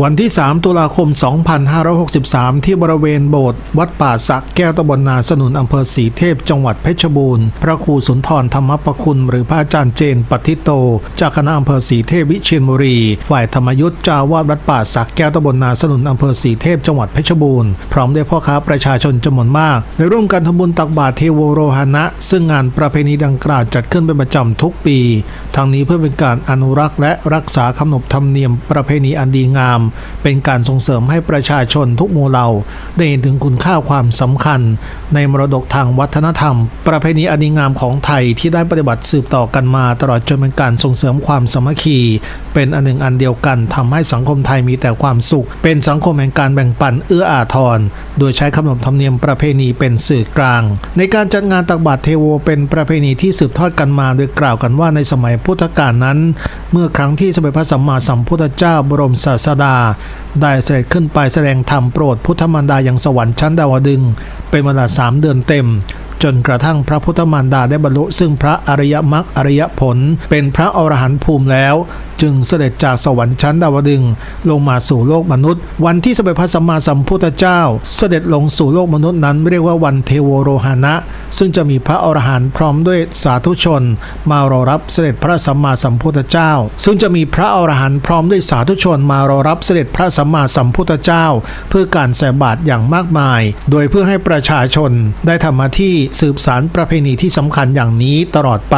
วันที่ 3 ตุลาคม 2563 ที่บริเวณโบสถ์วัดป่าสักแก้วตำบลนาสนุนอำเภอสีเทพ จังหวัดเพชรบูรณ์ พระครูสุนทรธรรมประคุณ หรือพระอาจารย์เจนปฏิโต จากคณะอำเภอสีเทพวิเชียรบุรี ฝ่ายธรรมยุทธเจ้าวาดวัดป่าสักแก้วตำบลนาสนุนอำเภอสีเทพ จังหวัดเพชรบูรณ์ พร้อมด้วยพ่อค้าประชาชนจำนวนมากได้ร่วมกันทำบุญตักบาตรเทโวโรหณะ ซึ่งงานประเพณีดังกล่าวจัดขึ้นเป็นประจำทุกปี ทั้งนี้เพื่อเป็นการอนุรักษ์และรักษาขนบธรรมเนียมประเพณีอันดีงามเป็นการส่งเสริมให้ประชาชนทุกหมู่เหล่า ได้เห็นถึงคุณค่าความสำคัญ ในมรดกทางวัฒนธรรม ประเพณีอันดีงามของไทยที่ได้ปฏิบัติสืบต่อกันมาตลอดจนเป็นการส่งเสริมความสามัคคีเป็นอันหนึ่งอันเดียวกันทำให้สังคมไทยมีแต่ความสุข เป็นสังคมแห่งการแบ่งปันเอื้ออาทร โดยใช้ขนบธรรมเนียมประเพณีเป็นสื่อกลาง ในการจัดงานตักบาตรเทโวเป็นประเพณีที่สืบทอดกันมา โดยกล่าวกันว่าในสมัยพุทธกาลนั้น เมื่อครั้งที่สมเด็จพระสัมมาสัมพุทธเจ้าบรมศาสดา ได้เสด็จขึ้นไปแสดงธรรมโปรดพุทธมารดาอย่างสวรรค์ชั้นดาวดึงเป็นเวลาสามเดือนเต็ม จนกระทั่งพระพุทธมารดาได้บรรลุ ซึ่งพระอริยมรรคอริยผล เป็นพระอรหันต์ภูมิแล้ว จึงเสด็จจากสวรรค์ชั้นดาวดึงลงมาสู่โลกมนุษย์ วันที่สมเด็จพระสัมมาสัมพุทธเจ้า เสด็จลงสู่โลกมนุษย์นั้นเรียกว่าวันเทโวโรหณะซึ่งจะมีพระอรหันต์พร้อมด้วยสาธุชน มารอรับเสด็จพระสัมมาสัมพุทธเจ้า ซึ่งจะมีพระอรหันต์พร้อมด้วยสาธุชนมารอรับเสด็จพระสัมมาสัมพุทธเจ้า เพื่อการใส่บาตรอย่างมากมาย โดยเพื่อให้ประชาชนได้ทำหน้าที่สืบสารประเพณีที่สำคัญอย่างนี้ตลอดไป